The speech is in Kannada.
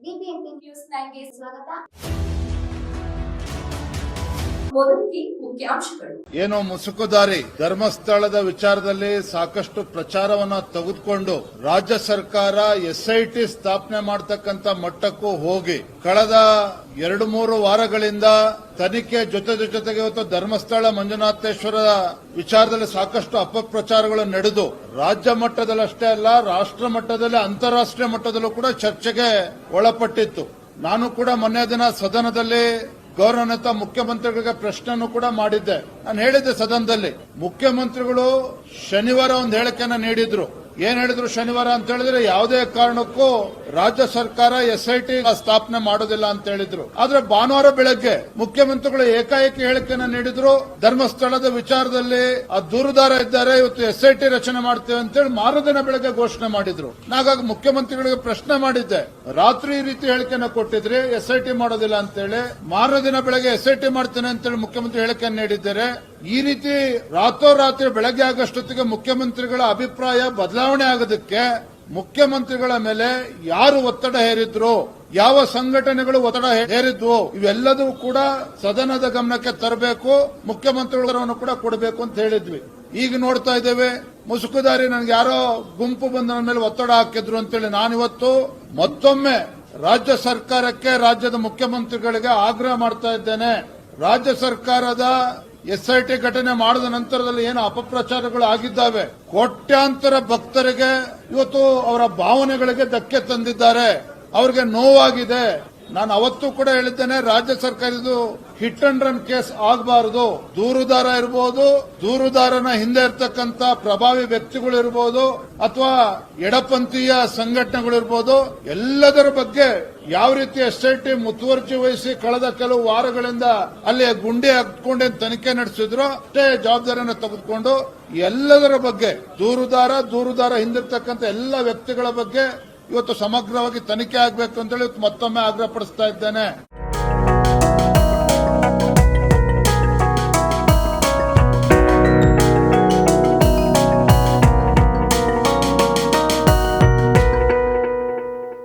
ಬಿಬಿಎಂಪಿ ನ್ಯೂಸ್ ನೈನ್ಗೆ ಸ್ವಾಗತ ಮೊದಲಿಗೆ ಮುಖ್ಯಾಂಶಗಳು. ಏನು ಮುಸುಕುದಾರಿ ಧರ್ಮಸ್ಥಳದ ವಿಚಾರದಲ್ಲಿ ಸಾಕಷ್ಟು ಪ್ರಚಾರವನ್ನ ತೆಗೆದುಕೊಂಡು ರಾಜ್ಯ ಸರ್ಕಾರ ಎಸ್ಐಟಿ ಸ್ಥಾಪನೆ ಮಾಡತಕ್ಕಂತ ಮಟ್ಟಕ್ಕೂ ಹೋಗಿ ಕಳೆದ ಎರಡು ಮೂರು ವಾರಗಳಿಂದ ತನಿಖೆ ಜೊತೆ ಜೊತೆಗೆ ಇವತ್ತು ಧರ್ಮಸ್ಥಳ ಮಂಜುನಾಥೇಶ್ವರ ವಿಚಾರದಲ್ಲಿ ಸಾಕಷ್ಟು ಅಪಪ್ರಚಾರಗಳು ನಡೆದು ರಾಜ್ಯ ಮಟ್ಟದಲ್ಲಿ ಅಷ್ಟೇ ಅಲ್ಲ, ರಾಷ್ಟ್ರ ಮಟ್ಟದಲ್ಲಿ, ಅಂತಾರಾಷ್ಟ್ರೀಯ ಮಟ್ಟದಲ್ಲೂ ಕೂಡ ಚರ್ಚೆಗೆ ಒಳಪಟ್ಟಿತ್ತು. ನಾನು ಕೂಡ ಮೊನ್ನೆ ದಿನ ಸದನದಲ್ಲಿ ಗೌರವಾನ್ವಿತ ಮುಖ್ಯಮಂತ್ರಿಗಳಿಗೆ ಪ್ರಶ್ನೆಯನ್ನು ಕೂಡ ಮಾಡಿದ್ದೆ. ನಾನು ಹೇಳಿದ್ದೆ ಸದನದಲ್ಲಿ. ಮುಖ್ಯಮಂತ್ರಿಗಳು ಶನಿವಾರ ಒಂದು ಹೇಳಿಕೆಯನ್ನ ನೀಡಿದ್ರು. ಏನ್ ಹೇಳಿದ್ರು ಶನಿವಾರ ಅಂತ ಹೇಳಿದ್ರೆ ಯಾವುದೇ ಕಾರಣಕ್ಕೂ ರಾಜ್ಯ ಸರ್ಕಾರ ಎಸ್ಐಟಿ ಸ್ಥಾಪನೆ ಮಾಡೋದಿಲ್ಲ ಅಂತ ಹೇಳಿದ್ರು. ಆದ್ರೆ ಭಾನುವಾರ ಬೆಳಗ್ಗೆ ಮುಖ್ಯಮಂತ್ರಿಗಳು ಏಕಾಏಕಿ ಹೇಳಿಕೆಯನ್ನು ನೀಡಿದ್ರು. ಧರ್ಮಸ್ಥಳದ ವಿಚಾರದಲ್ಲಿ ಆ ದೂರುದಾರ ಇದ್ದಾರೆ, ಇವತ್ತು ಎಸ್ಐಟಿ ರಚನೆ ಮಾಡ್ತೇವೆ ಅಂತೇಳಿ ಮಾರುದಿನ ಬೆಳಗ್ಗೆ ಘೋಷಣೆ ಮಾಡಿದ್ರು. ನಾಗಾಗಿ ಮುಖ್ಯಮಂತ್ರಿಗಳಿಗೆ ಪ್ರಶ್ನೆ ಮಾಡಿದ್ದೆ. ರಾತ್ರಿ ಈ ರೀತಿ ಹೇಳಿಕೆಯನ್ನು ಕೊಟ್ಟಿದ್ರಿ, ಎಸ್ಐಟಿ ಮಾಡೋದಿಲ್ಲ ಅಂತೇಳಿ. ಮಾರದಿನ ಬೆಳಗ್ಗೆ ಎಸ್ಐಟಿ ಮಾಡ್ತೇನೆ ಅಂತೇಳಿ ಮುಖ್ಯಮಂತ್ರಿ ಹೇಳಿಕೆಯನ್ನು ನೀಡಿದ್ದಾರೆ. ಈ ರೀತಿ ರಾತ್ರೋರಾತ್ರಿ ಬೆಳಗ್ಗೆ ಆಗಷ್ಟೊತ್ತಿಗೆ ಮುಖ್ಯಮಂತ್ರಿಗಳ ಅಭಿಪ್ರಾಯ ಬದಲಾವಣೆ ಆಗೋದಕ್ಕೆ ಮುಖ್ಯಮಂತ್ರಿಗಳ ಮೇಲೆ ಯಾರು ಒತ್ತಡ ಹೇರಿದ್ರು, ಯಾವ ಸಂಘಟನೆಗಳು ಒತ್ತಡ ಹೇರಿದ್ವು, ಇವೆಲ್ಲದೂ ಕೂಡ ಸದನದ ಗಮನಕ್ಕೆ ತರಬೇಕು, ಮುಖ್ಯಮಂತ್ರಿಗಳನ್ನು ಕೂಡ ಕೊಡಬೇಕು ಅಂತ ಹೇಳಿದ್ವಿ. ಈಗ ನೋಡ್ತಾ ಇದ್ದೇವೆ ಮುಸುಕುದಾರಿ ನನ್ಗೆ ಯಾರೋ ಗುಂಪು ಬಂದ ಮೇಲೆ ಒತ್ತಡ ಹಾಕಿದ್ರು ಅಂತೇಳಿ ನಾನಿವತ್ತು ಮತ್ತೊಮ್ಮೆ ರಾಜ್ಯ ಸರ್ಕಾರಕ್ಕೆ ರಾಜ್ಯದ ಮುಖ್ಯಮಂತ್ರಿಗಳಿಗೆ ಆಗ್ರಹ ಮಾಡ್ತಾ ಇದ್ದೇನೆ. ರಾಜ್ಯ ಸರ್ಕಾರದ ಎಸ್ಐಟಿ ಘಟನೆ ಮಾಡಿದ ನಂತರದಲ್ಲಿ ಏನು ಅಪಪ್ರಚಾರಗಳು ಆಗಿದ್ದಾವೆ? ಕೋಟ್ಯಾಂತರ ಭಕ್ತರಿಗೆ ಇವತ್ತು ಅವರ ಭಾವನೆಗಳಿಗೆ ಧಕ್ಕೆ ತಂದಿದ್ದಾರೆ. ಅವರಿಗೆ ನೋವಾಗಿದೆ. ನಾನು ಅವತ್ತು ಕೂಡ ಹೇಳಿದ್ದೇನೆ, ರಾಜ್ಯ ಸರ್ಕಾರ ಇದು ಹಿಟ್ ಅಂಡ್ ರನ್ ಕೇಸ್ ಆಗಬಾರದು. ದೂರುದಾರ ಇರಬಹುದು ದೂರುದಾರನ ಹಿಂದೆ ಇರತಕ್ಕಂತ ಪ್ರಭಾವಿ ವ್ಯಕ್ತಿಗಳು ಇರಬಹುದು ಅಥವಾ ಎಡಪಂಥೀಯ ಸಂಘಟನೆಗಳು ಇರಬಹುದು ಎಲ್ಲದರ ಬಗ್ಗೆ ಯಾವ ರೀತಿ ಎಸ್ಐಟಿ ಮುತುವರ್ಜಿ ವಹಿಸಿ ಕಳೆದ ಕೆಲವು ವಾರಗಳಿಂದ ಅಲ್ಲಿ ಗುಂಡಿ ಹಾಕೊಂಡು ತನಿಖೆ ನಡೆಸಿದ್ರು, ಅಷ್ಟೇ ಜವಾಬ್ದಾರಿಯನ್ನು ತೆಗೆದುಕೊಂಡು ಎಲ್ಲದರ ಬಗ್ಗೆ, ದೂರುದಾರ ದೂರುದಾರ ಹಿಂದಿರ್ತಕ್ಕಂಥ ಎಲ್ಲ ವ್ಯಕ್ತಿಗಳ ಬಗ್ಗೆ ಇವತ್ತು ಸಮಗ್ರವಾಗಿ ತನಿಖೆ ಆಗಬೇಕು ಅಂತೇಳಿ ಮತ್ತೊಮ್ಮೆ ಆಗ್ರಹ ಪಡಿಸ್ತಾ ಇದ್ದೇನೆ.